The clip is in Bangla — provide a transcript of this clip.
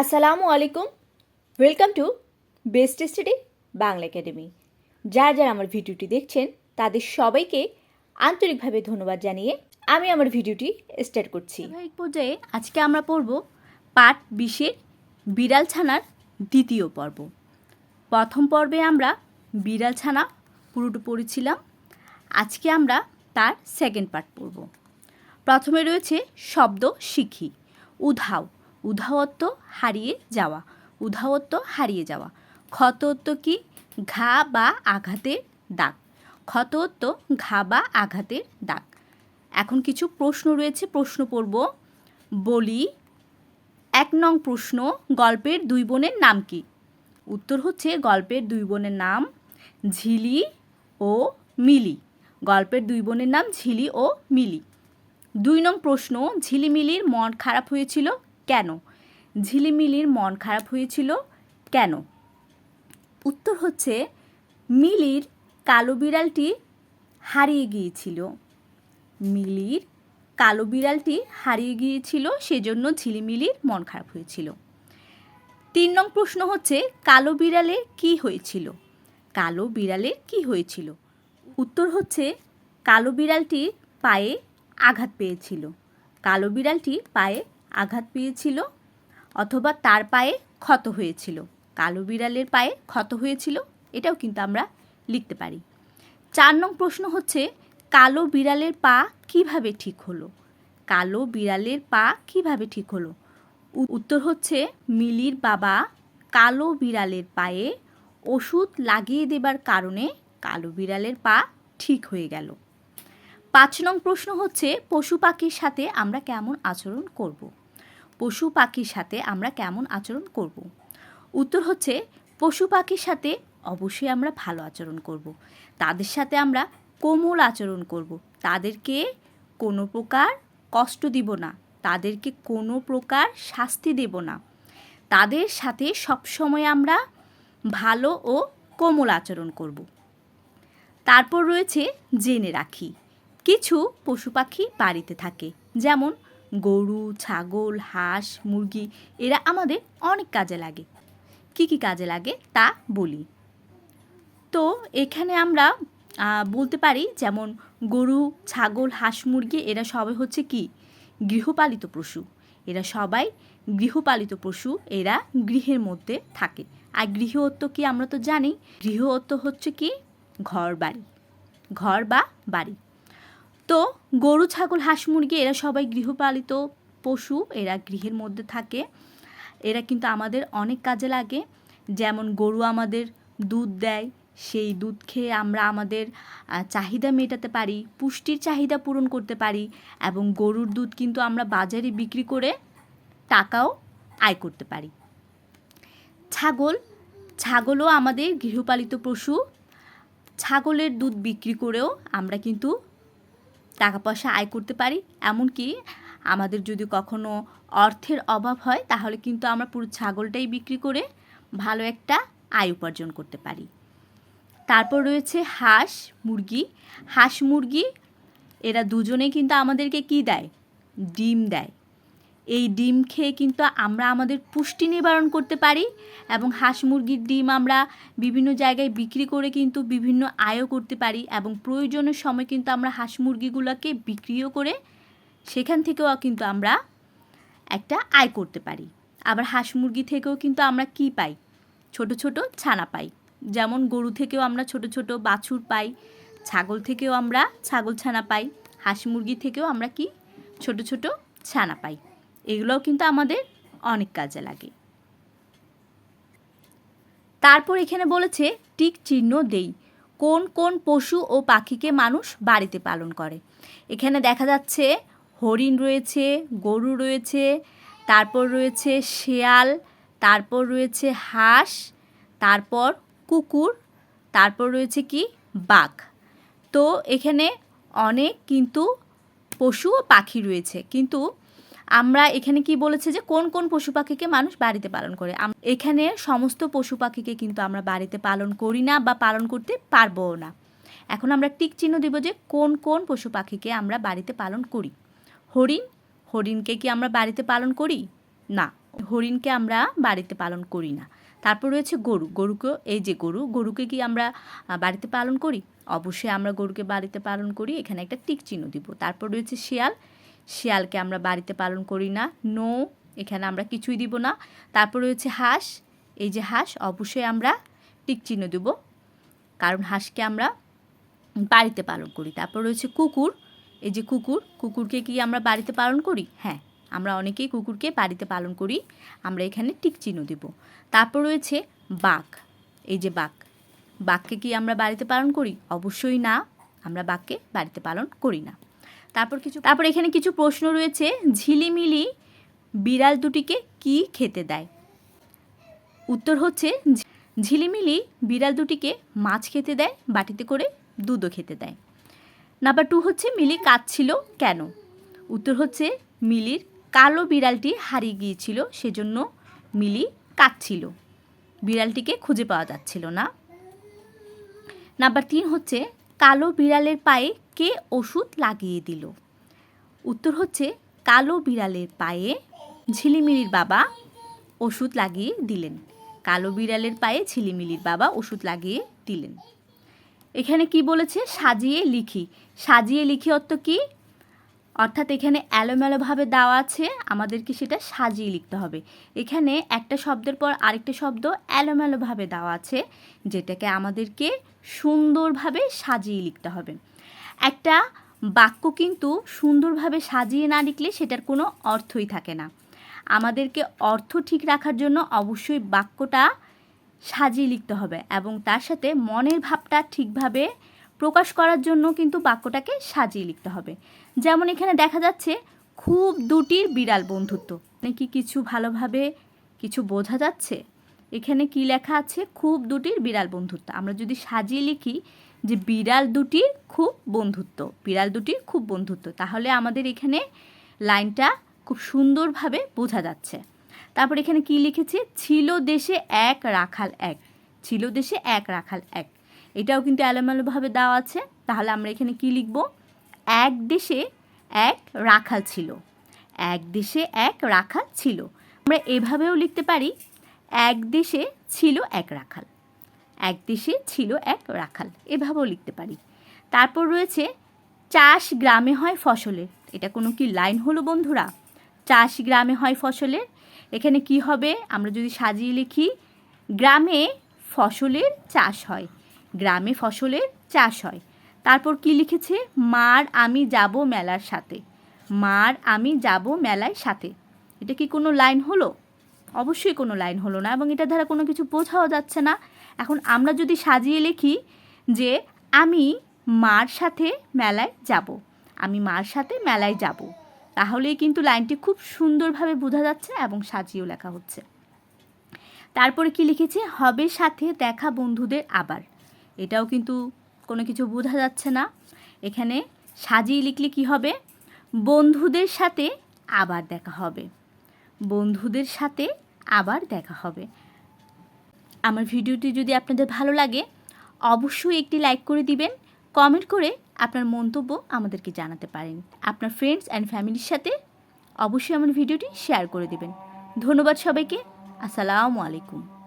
আসসালামু আলাইকুম welcome to best study Bangla academy যারা যারা আমার ভিডিওটি দেখছেন, তাদের সবাইকে আন্তরিকভাবে ধন্যবাদ জানিয়ে আমি আমার ভিডিওটি স্টার্ট করছি। ধারাবাহিক পর্যায়ে আজকে আমরা পড়ব পাঠ বিশের বিড়াল ছানার দ্বিতীয় পর্ব। প্রথম পর্বে আমরা বিড়াল ছানা পুরোটা পড়েছিলাম। আজকে আমরা তার সেকেন্ড পার্ট পড়ব। প্রথমে রয়েছে শব্দ শিখি, উধাও। উধাওত্ব হারিয়ে যাওয়া। উধাওত্ব হারিয়ে যাওয়া। ক্ষতত্ব কি? ঘা বা আঘাতের দাগ। ক্ষতত্ব ঘা বা আঘাতের দাগ। এখন কিছু প্রশ্ন রয়েছে, প্রশ্ন পড়ব। বলি, এক নং প্রশ্ন, গল্পের দুই বোনের নাম কি? উত্তর হচ্ছে গল্পের দুই বোনের নাম ঝিলি ও মিলি। গল্পের দুই বোনের নাম ঝিলি ও মিলি। দুই নং প্রশ্ন, ঝিলিমিলির মন খারাপ হয়েছিল? কেন? ঝিলিমিলির মন খারাপ হয়েছিল কেন? উত্তর হচ্ছে, মিলির কালো বিড়ালটি হারিয়ে গিয়েছিল। মিলির কালো বিড়ালটি হারিয়ে গিয়েছিল, সেজন্য ঝিলিমিলির মন খারাপ হয়েছিল। তিন নং প্রশ্ন হচ্ছে, কালো বিড়ালে কি হয়েছিল? কালো বিড়ালের কি হয়েছিল? উত্তর হচ্ছে, কালো বিড়ালটি পায়ে আঘাত পেয়েছিল। কালো বিড়ালটি পায়ে আঘাত পেয়েছিল অথবা তার পায়ে ক্ষত হয়েছিল। কালো বিড়ালের পায়ে ক্ষত হয়েছিল, এটাও কিন্তু আমরা লিখতে পারি। চার নং প্রশ্ন হচ্ছে, কালো বিড়ালের পা কীভাবে ঠিক হলো? কালো বিড়ালের পা কীভাবে ঠিক হলো? উত্তর হচ্ছে, মিলির বাবা কালো বিড়ালের পায়ে ওষুধ লাগিয়ে দেবার কারণে কালো বিড়ালের পা ঠিক হয়ে গেল। পাঁচ নং প্রশ্ন হচ্ছে, পশু পাখির সাথে আমরা কেমন আচরণ করব? পশু পাখির সাথে আমরা কেমন আচরণ করব? উত্তর হচ্ছে, পশু পাখির সাথে অবশ্যই আমরা ভালো আচরণ করব। তাদের সাথে আমরা কোমল আচরণ করব। তাদেরকে কোনো প্রকার কষ্ট দিব না। তাদেরকে কোনো প্রকার শাস্তি দেব না। তাদের সাথে সবসময় আমরা ভালো ও কোমল আচরণ করব। তারপর রয়েছে জেনে রাখি। কিছু পশু পাখি বাড়িতে থাকে। যেমন গরু, ছাগল, হাঁস, মুরগি, এরা আমাদের অনেক কাজে লাগে। কি কি কাজে লাগে তা বলি। তো এখানে আমরা বলতে পারি যেমন গরু, ছাগল, হাঁস, মুরগি, এরা সবাই হচ্ছে কি? গৃহপালিত পশু। এরা সবাই গৃহপালিত পশু, এরা গৃহের মধ্যে থাকে। আর গৃহত্ব কি আমরা তো জানি? গৃহত্ব হচ্ছে কি? ঘর বাড়ি ঘর বা বাড়ি। তো গরু, ছাগল, হাঁস, মুরগি এরা সবাই গৃহপালিত পশু, এরা গৃহের মধ্যে থাকে। এরা কিন্তু আমাদের অনেক কাজে লাগে। যেমন গরু আমাদের দুধ দেয়, সেই দুধ খেয়ে আমরা আমাদের চাহিদা মেটাতে পারি, পুষ্টির চাহিদা পূরণ করতে পারি এবং গরুর দুধ কিন্তু আমরা বাজারে বিক্রি করে টাকাও আয় করতে পারি। ছাগল, ছাগলও আমাদের গৃহপালিত পশু। ছাগলের দুধ বিক্রি করেও আমরা কিন্তু টাকা পয়সা আয় করতে পারি। এমনকি আমাদের যদি কখনো অর্থের অভাব হয়, তাহলে কিন্তু আমরা পুরো ছাগলটাই বিক্রি করে ভালো একটা আয় উপার্জন করতে পারি। তারপর রয়েছে হাঁস মুরগি। হাঁস মুরগি, এরা দুজনেই কিন্তু আমাদেরকে কি দেয়? ডিম দেয়। এই ডিম খেয়ে কিন্তু আমরা আমাদের পুষ্টি নিবারণ করতে পারি এবং হাঁস মুরগির ডিম আমরা বিভিন্ন জায়গায় বিক্রি করে কিন্তু বিভিন্ন আয়ও করতে পারি এবং প্রয়োজনের সময় কিন্তু আমরা হাঁস মুরগিগুলোকে বিক্রিও করে সেখান থেকেও কিন্তু আমরা একটা আয় করতে পারি। আবার হাঁস মুরগি থেকেও কিন্তু আমরা কি পাই? ছোট ছোট ছানা পাই। যেমন গরু থেকেও আমরা ছোট ছোট বাছুর পাই, ছাগল থেকেও আমরা ছাগল ছানা পাই, হাঁস মুরগি থেকেও আমরা কি? ছোট ছোট ছানা পাই। এগুলোও কিন্তু আমাদের অনেক কাজে লাগে। তারপর এখানে বলেছে টিক চিহ্ন দেই। কোন কোন পশু ও পাখিকে মানুষ বাড়িতে পালন করে? এখানে দেখা যাচ্ছে, হরিণ রয়েছে, গরু রয়েছে, তারপর রয়েছে শেয়াল, তারপর রয়েছে হাঁস, তারপর কুকুর, তারপর রয়েছে কি? বাঘ। তো এখানে অনেক কিন্তু পশু ও পাখি রয়েছে। কিন্তু আমরা এখানে কি বলেছে যে কোন কোন পশু পাখিকে মানুষ বাড়িতে পালন করে? এখানে সমস্ত পশু পাখিকে কিন্তু আমরা বাড়িতে পালন করি না বা পালন করতে পারব না। এখন আমরা টিক চিহ্ন দিব যে কোন কোন পশু পাখিকে আমরা বাড়িতে পালন করি। হরিণ? হরিণকে কি আমরা বাড়িতে পালন করি? না। হরিণকে আমরা বাড়িতে পালন করি না। তারপর রয়েছে গরু। গরুকে, এই যে গরু, গরুকে কি আমরা বাড়িতে পালন করি? অবশ্যই আমরা গরুকে বাড়িতে পালন করি। এখানে একটা টিক চিহ্ন দিব। তারপর রয়েছে শিয়াল। শিয়ালকে আমরা বাড়িতে পালন করি না। নো, এখানে আমরা কিছুই দিব না। তারপর রয়েছে হাঁস। এই যে হাঁস, অবশ্যই আমরা টিক চিহ্ন দেব। কারণ হাঁসকে আমরা বাড়িতে পালন করি। তারপর রয়েছে কুকুর। এই যে কুকুর, কুকুরকে কি আমরা বাড়িতে পালন করি? হ্যাঁ আমরা অনেকেই কুকুরকে বাড়িতে পালন করি। আমরা এখানে টিক চিহ্ন দেব। তারপর রয়েছে বাঘ। এই যে বাঘ। বাঘকে কি আমরা বাড়িতে পালন করি? অবশ্যই না। আমরা বাঘকে বাড়িতে পালন করি না। তারপর কিছু, তারপর এখানে কিছু প্রশ্ন রয়েছে। ঝিলিমিলি বিড়াল দুটিকে কি খেতে দেয়? উত্তর হচ্ছে ঝিলিমিলি বিড়াল দুটিকে মাছ খেতে দেয়, বাটিতে করে দুধও খেতে দেয়। নাম্বার টু হচ্ছে মিলি কাঁদছিল কেন? উত্তর হচ্ছে মিলির কালো বিড়ালটি হারিয়ে গিয়েছিল, সেজন্য মিলি কাঁদছিল। বিড়ালটিকে খুঁজে পাওয়া যাচ্ছিল না। নাম্বার তিন হচ্ছে কালো বিড়ালের পায়ে কে ওষুধ লাগিয়ে দিল? উত্তর হচ্ছে, কালো বিড়ালের পায়ে ঝিলিমিলির বাবা ওষুধ লাগিয়ে দিলেন। কালো বিড়ালের পায়ে ঝিলিমিলির বাবা ওষুধ লাগিয়ে দিলেন। এখানে কি বলেছে? সাজিয়ে লিখি। সাজিয়ে লিখি অর্থ কি? অর্থাৎ এখানে এলোমেলোভাবে দেওয়া আছে, আমাদেরকে সেটা সাজিয়ে লিখতে হবে। এখানে একটা শব্দের পর আরেকটা শব্দ এলোমেলোভাবে দেওয়া আছে, যেটাকে আমাদেরকে সুন্দরভাবে সাজিয়ে লিখতে হবে। একটা বাক্য কিন্তু সুন্দরভাবে সাজিয়ে না লিখলে সেটার কোনো অর্থই থাকে না। আমাদেরকে অর্থ ঠিক রাখার জন্য অবশ্যই বাক্যটা সাজিয়ে লিখতে হবে এবং তার সাথে মনের ভাবটা ঠিকভাবে প্রকাশ করার জন্য কিন্তু বাক্যটাকে সাজিয়ে লিখতে হবে। যেমন এখানে দেখা যাচ্ছে খুব দুটির বিড়াল বন্ধুত্ব। মানে কি কিছু ভালোভাবে কিছু বোঝা যাচ্ছে? এখানে কি লেখা আছে? খুব দুটির বিড়াল বন্ধুত্ব। আমরা যদি সাজিয়ে লিখি যে বিড়াল দুটির খুব বন্ধুত্ব, বিড়াল দুটির খুব বন্ধুত্ব, তাহলে আমাদের এখানে লাইনটা খুব সুন্দরভাবে বোঝা যাচ্ছে। তারপর এখানে কি লিখেছে? ছিল দেশে এক, রাখাল এক। ছিল দেশে এক, রাখাল এক। এটাও কিন্তু এলোমেলোভাবে দেওয়া আছে। তাহলে আমরা এখানে কি লিখব? এক দেশে এক রাখাল ছিল। এক দেশে এক রাখাল ছিল। আমরা এভাবেও লিখতে পারি, এক দেশে ছিল এক রাখাল। এক দেশে ছিল এক রাখাল। এভাবেও লিখতে পারি। তারপর রয়েছে, চাষ গ্রামে হয় ফসলের। এটা কোনো কি লাইন হলো বন্ধুরা? চাষ গ্রামে হয় ফসলের। এখানে কি হবে? আমরা যদি সাজিয়ে লিখি, গ্রামে ফসলের চাষ হয়। গ্রামে ফসলের চাষ হয়। তারপর কি লিখেছে? মার আমি যাব মেলার সাথে। মার আমি যাব মেলায় সাথে। এটা কি কোনো লাইন হলো? অবশ্যই কোনো লাইন হলো না এবং এটা দ্বারা কোনো কিছু বোঝাও যাচ্ছে না। এখন আমরা যদি সাজিয়ে লিখি যে, আমি মার সাথে মেলায় যাব। আমি মার সাথে মেলায় যাব। তাহলেই কিন্তু লাইনটি খুব সুন্দরভাবে বোঝা যাচ্ছে এবং সাজিয়েও লেখা হচ্ছে। তারপরে কি লিখেছে? হবে সাথে দেখা বন্ধুদের আবার। এটাও কিন্তু কোনো কিছু বোঝা যাচ্ছে না। এখানে সাজিয়ে লিখলে কি হবে? বন্ধুদের সাথে আবার দেখা হবে। বন্ধুদের সাথে আবার দেখা হবে। আমার ভিডিওটি যদি আপনাদের ভালো লাগে, অবশ্যই একটি লাইক করে দিবেন, কমেন্ট করে আপনার মন্তব্য আমাদেরকে জানাতে পারেন। আপনার ফ্রেন্ডস অ্যান্ড ফ্যামিলির সাথে অবশ্যই আমার ভিডিওটি শেয়ার করে দিবেন। ধন্যবাদ সবাইকে। আসসালামু আলাইকুম।